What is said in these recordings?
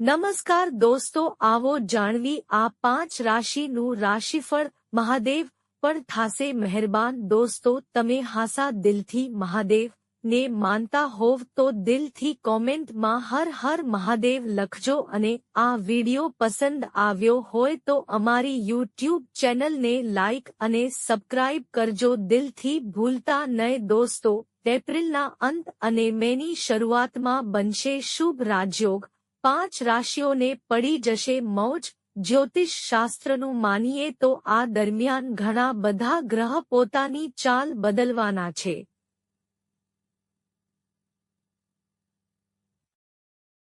નમસ્કાર દોસ્તો, આવો જાણવી આ પાંચ રાશિનું રાશિફળ મહાદેવ પણ થાશે મહેરબાન. દોસ્તો, તમે હાસા દિલથી મહાદેવ ને માનતા હોવ તો દિલથી કોમેન્ટમાં હર હર મહાદેવ લખજો અને આ વિડિયો પસંદ આવ્યો હોય તો અમારી યુટ્યુબ ચેનલને લાઇક અને સબસ્ક્રાઇબ કરજો. દિલથી ભૂલતા નહીં દોસ્તો, એપ્રિલના અંત અને મેની શરૂઆતમાં બનશે શુભ રાજયોગ. પાંચ રાશિઓને પડી જશે મોજ. જ્યોતિષ શાસ્ત્રનું માનીએ તો આ દરમિયાન ઘણા બધા ગ્રહ પોતાની ચાલ બદલવાના છે.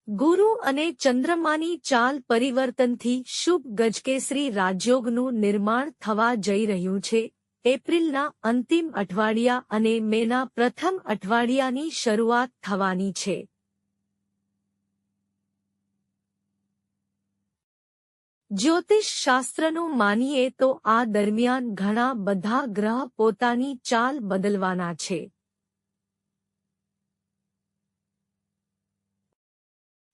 ગુરુ અને ચંદ્રમાની ચાલ પરિવર્તનથી શુભ ગજકેસરી રાજયોગનું નિર્માણ થવા જઈ રહ્યું છે. એપ્રિલના અંતિમ અઠવાડિયા અને મેના પ્રથમ અઠવાડિયાની શરૂઆત થવાની છે. જ્યોતિષ શાસ્ત્રનું માનીએ તો આ દરમિયાન ઘણા બધા ગ્રહ પોતાની ચાલ બદલવાના છે.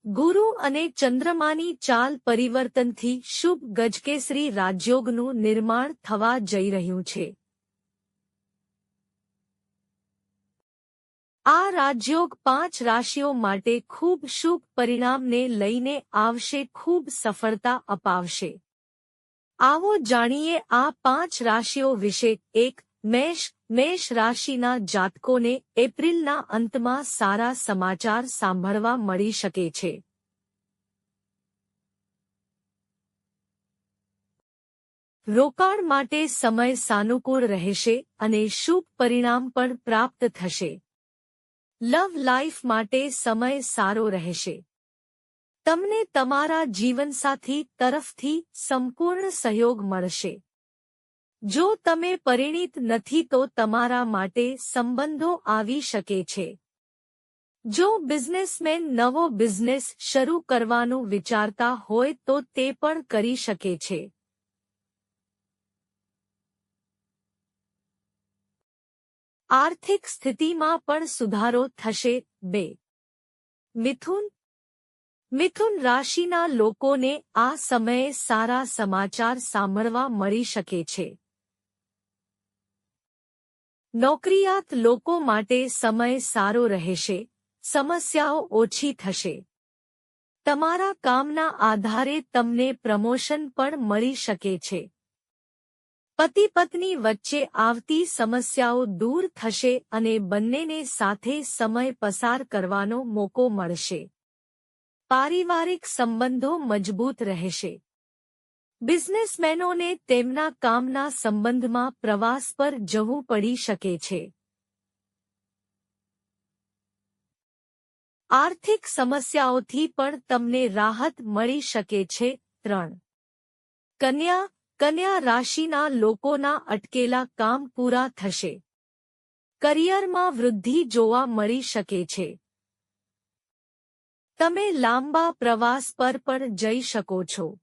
ગુરુ અને ચંદ્રમાની ચાલ પરિવર્તનથી શુભ ગજકેસરી રાજયોગનું નિર્માણ થવા જઈ રહ્યું છે. આ રાજયોગ પાંચ રાશિઓ માટે ખૂબ શુભ પરિણામને લઈને આવશે, ખૂબ સફળતા અપાવશે. આવો જાણીએ આ પાંચ રાશિઓ વિશે. એક, મેષ. મેષ રાશિના જાતકોને એપ્રિલના અંતમાં સારા સમાચાર સાંભળવા મળી શકે છે. રોકાણ માટે સમય સાનુકૂળ રહેશે અને શુભ પરિણામ પણ પ્રાપ્ત થશે. લવ લાઈફ માટે સમય સારો રહેશે. તમને તમારા જીવનસાથી તરફથી સંપૂર્ણ સહયોગ મળશે. જો તમે પરિણિત નથી તો તમારા માટે સંબંધો આવી શકે છે. જો બિઝનેસમેન નવો બિઝનેસ શરૂ કરવાનું વિચારતા હોય તો તે પણ કરી શકે છે. આર્થિક સ્થિતિમાં પણ સુધારો થશે. બે. મિથુન. મિથુન રાશિના લોકોને આ સમયે સારા સમાચાર સાંભળવા મળી શકે છે. નોકરિયાત લોકો માટે સમય સારો રહેશે. સમસ્યાઓ ઓછી થશે. તમારા કામના આધારે તમને પ્રમોશન પણ મળી શકે છે. પતિ પત્ની વચ્ચે આવતી સમસ્યાઓ દૂર થશે અને બંનેને સાથે સમય પસાર કરવાનો મોકો મળશે. પારિવારિક સંબંધો મજબૂત રહેશે. બિઝનેસમેનોને તેમના કામના સંબંધમાં પ્રવાસ પર જવું પડી શકે છે. આર્થિક સમસ્યાઓથી પણ તમને રાહત મળી શકે છે. ત્રણ. કન્યા કન્યા રાશિના લોકોના અટકેલા કામ પૂરા થશે. કરિયરમાં વૃદ્ધિ જોવા મળી શકે છે. તમે લાંબા પ્રવાસ પર પણ જઈ શકો છો.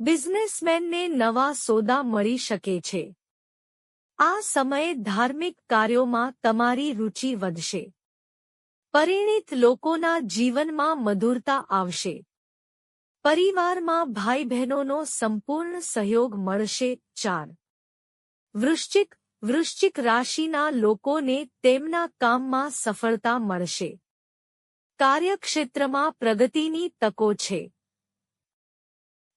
બિઝનેસમેનને નવા સોદા મળી શકે છે. આ સમયે ધાર્મિક કાર્યોમાં તમારી રુચિ વધશે. પરિણિત લોકોના જીવનમાં મધુરતા આવશે. પરિવારમાં ભાઈ બહેનોનો સંપૂર્ણ સહયોગ મળશે ચાર. વૃશ્ચિક વૃશ્ચિક રાશિના લોકોને તેમના કામમાં સફળતા મળશે. કાર્યક્ષેત્રમાં પ્રગતિની તકો છે.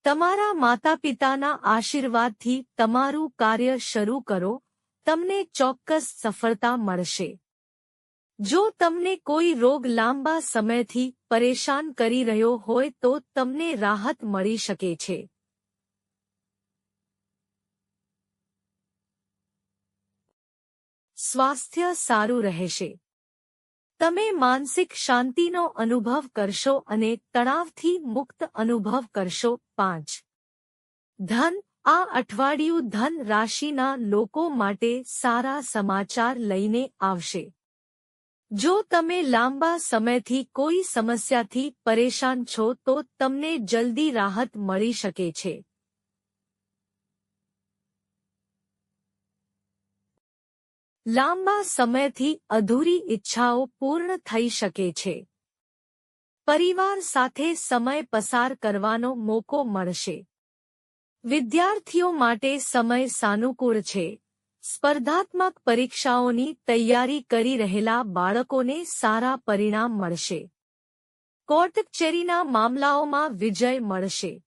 તમારા માતા પિતાના આશીર્વાદથી તમારું કાર્ય શરૂ કરો, તમને ચોક્કસ સફળતા મળશે. જો તમને કોઈ રોગ લાંબા સમયથી પરેશાન કરી રહ્યો હોય તો તમને રાહત મળી શકે છે. સ્વાસ્થ્ય સારું રહેશે. તમે માનસિક શાંતિનો અનુભવ કરશો અને તણાવથી મુક્ત અનુભવ કરશો. પાંચ. ધન. આ અઠવાડિયું ધન રાશિના લોકો માટે સારા સમાચાર લઈને આવશે. જો તમે લાંબા સમયથી કોઈ સમસ્યાથી પરેશાન છો, તો તમને જલ્દી રાહત મળી શકે છે. લાંબા સમયથી અધૂરી ઈચ્છાઓ પૂર્ણ થઈ શકે છે. પરિવાર સાથે સમય પસાર કરવાનો મોકો મળશે. વિદ્યાર્થીઓ માટે સમય સાનુકૂળ છે. સ્પર્ધાત્મક પરીક્ષાઓની તૈયારી કરી રહેલા બાળકોને સારા પરિણામ મળશે. કોર્ટ કચેરીના મામલાઓમાં વિજય મળશે.